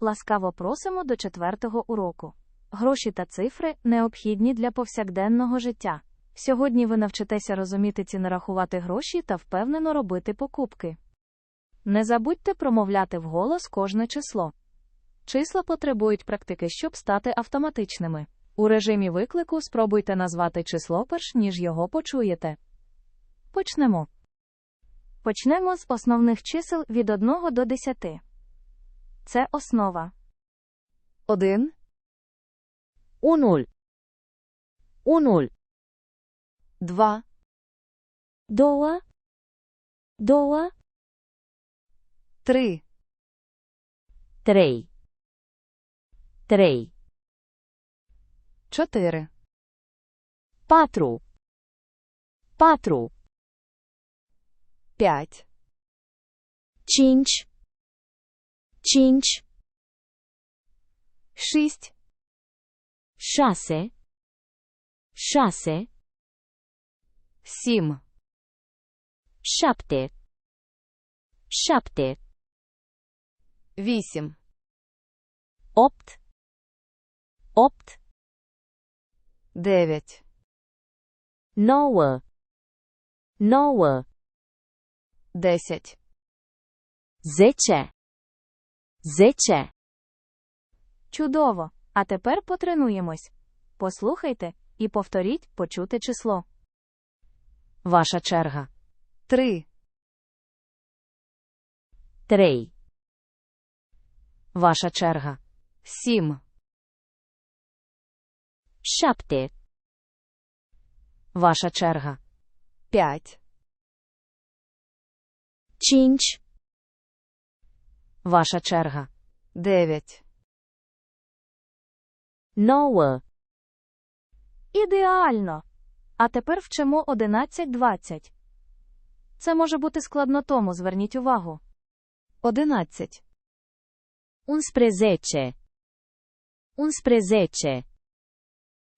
Ласкаво просимо до четвертого уроку. Гроші та цифри необхідні для повсякденного життя. Сьогодні ви навчитеся розуміти ціни рахувати гроші та впевнено робити покупки. Не забудьте промовляти вголос кожне число. Числа потребують практики, щоб стати автоматичними. У режимі виклику спробуйте назвати число перш ніж його почуєте. Почнемо. Почнемо з основних чисел від 1 до 10. Це основа. 1 unul unul 2 Доа. Доа. 3 trei, trei, 4 patru, patru, 5 cinci, 5 6 6 6 Sim 7 7 8 8 8 9 9 9 10 10 zece, Чудово! А тепер потренуємось. Послухайте і повторіть почуте число. Ваша черга. 3 Trei. Ваша черга. 7 Șapte. Ваша черга. 5 Cinci. Ваша черга. 9 Nouă. Ідеально! А тепер вчимо 11-20. Це може бути складно тому, зверніть увагу. 11 Unsprezece. Unsprezece.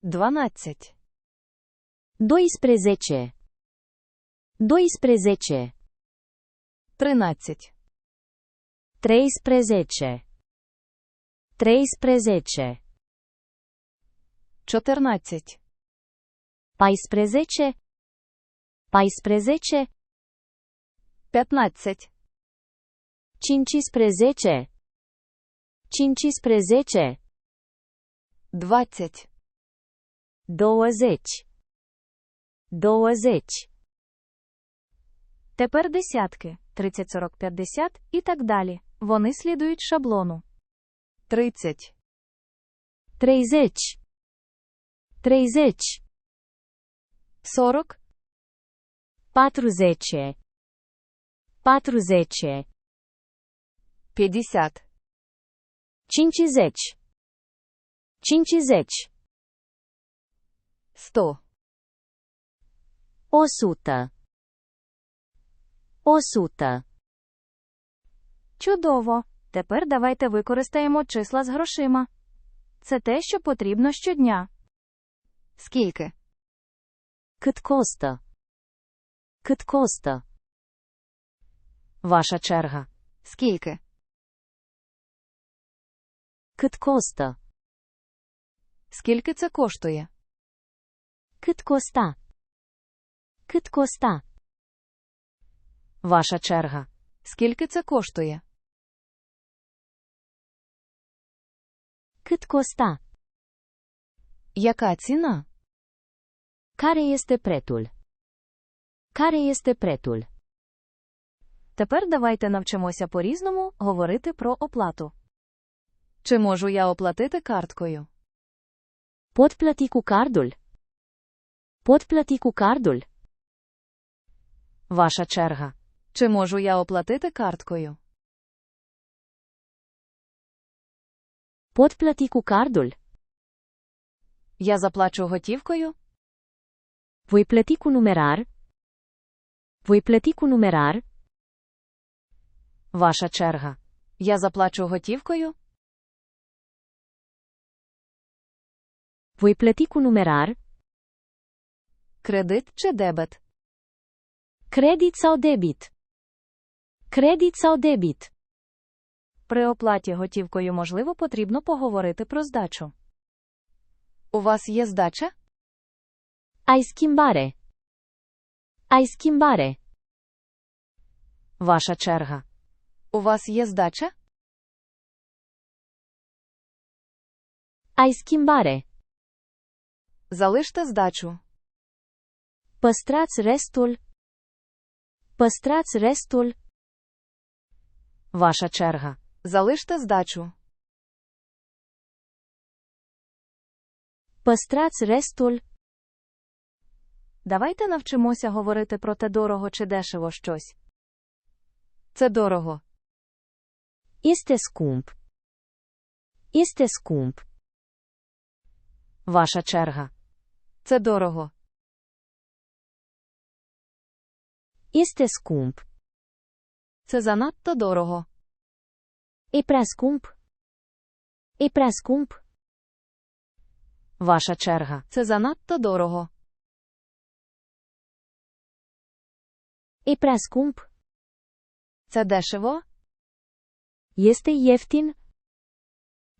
12 Doisprezece. Doisprezece. 13 Treisprezece. Treisprezece. 14 Paisprezece. Paisprezece. 15 Cincisprezece. Cincisprezece. 20 Douăzeci. Douăzeci. Тепер десятки 30, 40, 50 і так далі. Вони слідують шаблону. 30. 30. 30. 40. 40. 40. 50. 50. 50. 100. 100. Осута. Чудово. Тепер давайте використаємо числа з грошима. Це те, що потрібно щодня. Скільки? Киткоста. Киткоста. Ваша черга. Скільки? Киткоста. Скільки це коштує? Киткоста. Киткоста. Ваша черга. Скільки це коштує? Cât costa? Яка ціна? Care este prețul? Care este prețul? Тепер давайте навчимося по-різному говорити про оплату. Чи можу я оплатити карткою? Pot plăti cu cardul? Pot plăti cu cardul? Ваша черга. Чи можу я оплатити карткою? Pot plăti cu cardul? Я заплачу готівкою? Voi plăti cu numerar? Voi plăti cu numerar? Ваша черга. Я заплачу готівкою? Voi plăti cu numerar? Кредит чи дебет? Credit sau debit? Credit sau debit? При оплаті готівкою можливо потрібно поговорити про здачу. У вас є здача? Ai schimbare. Ai schimbare. Ваша черга. У вас є здача? Ai schimbare. Залиште здачу. Păstrați restul. Păstrați restul. Ваша черга. Залиште здачу. Păstrați restul. Давайте навчимося говорити про те дорого чи дешево щось. Це дорого. Este scump. Este scump. Ваша черга. Це дорого. Este scump. Це занадто дорого. E scump. E prea scump. Ваша черга. Це занадто дорого. E prea scump. Це дешево. Este ieftin.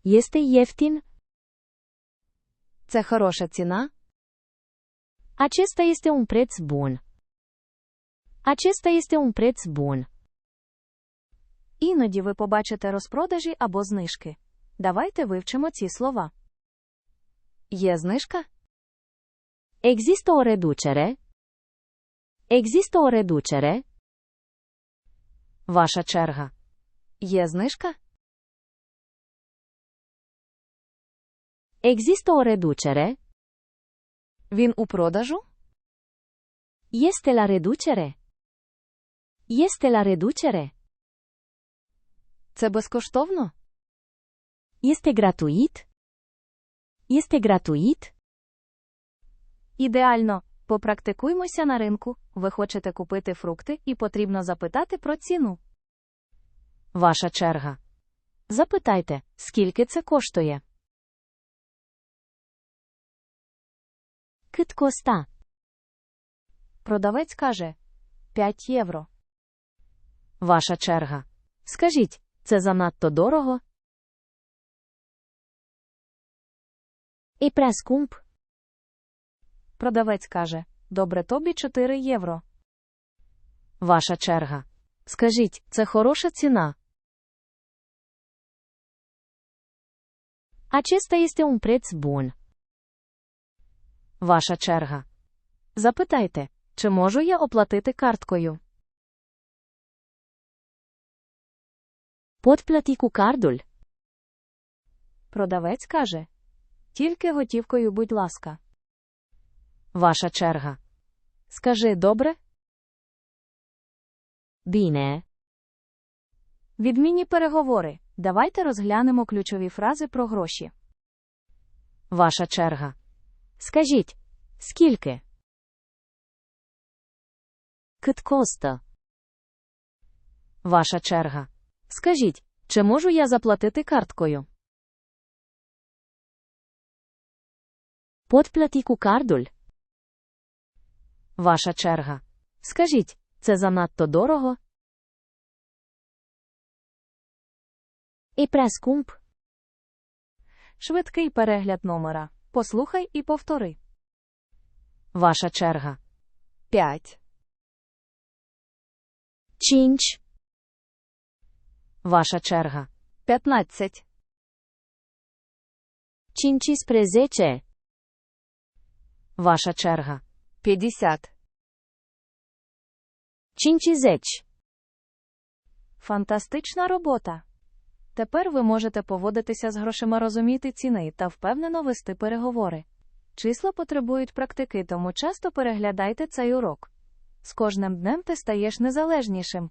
Este ieftin. Це хороша ціна. Acesta este un preț bun. Acesta este un preț bun. Іноді ви побачите розпродажі або знижки. Давайте вивчимо ці слова. Є знижка? Există o reducere. Există o reducere. Ваша черга. Є знижка? Există o reducere. Він у продажу? Este la reducere. Este la reducere. Це безкоштовно? Este gratuit. Este gratuit. Ідеально. Попрактикуймося на ринку. Ви хочете купити фрукти і потрібно запитати про ціну. Ваша черга. Запитайте, скільки це коштує. Cât costa? Продавець каже 5 євро. Ваша черга. Скажіть, це занадто дорого? Prea scump. Продавець каже Добре тобі 4 євро. Ваша черга. Скажіть, це хороша ціна. Acesta este un preț bun. Ваша черга. Запитайте, чи можу я оплатити карткою? Pot plăti cu cardul? Продавець каже Тільки готівкою, будь ласка. Ваша черга. Скажи добре, Bine. відмінні переговори. Давайте розглянемо ключові фрази про гроші. Ваша черга. Скажіть, скільки? Cât costă? Ваша черга. Скажіть, чи можу я заплатити карткою? Pot plăti cu? Ваша черга. Скажіть, це занадто дорого? Prea scump? Швидкий перегляд номера. Послухай і повтори. Ваша черга. 5. 5. Ваша черга. 15. 15. Ваша черга. 50. 50. Фантастична робота. Тепер ви можете поводитися з грошима розуміти ціни та впевнено вести переговори. Числа потребують практики, тому часто переглядайте цей урок. З кожним днем ти стаєш незалежнішим.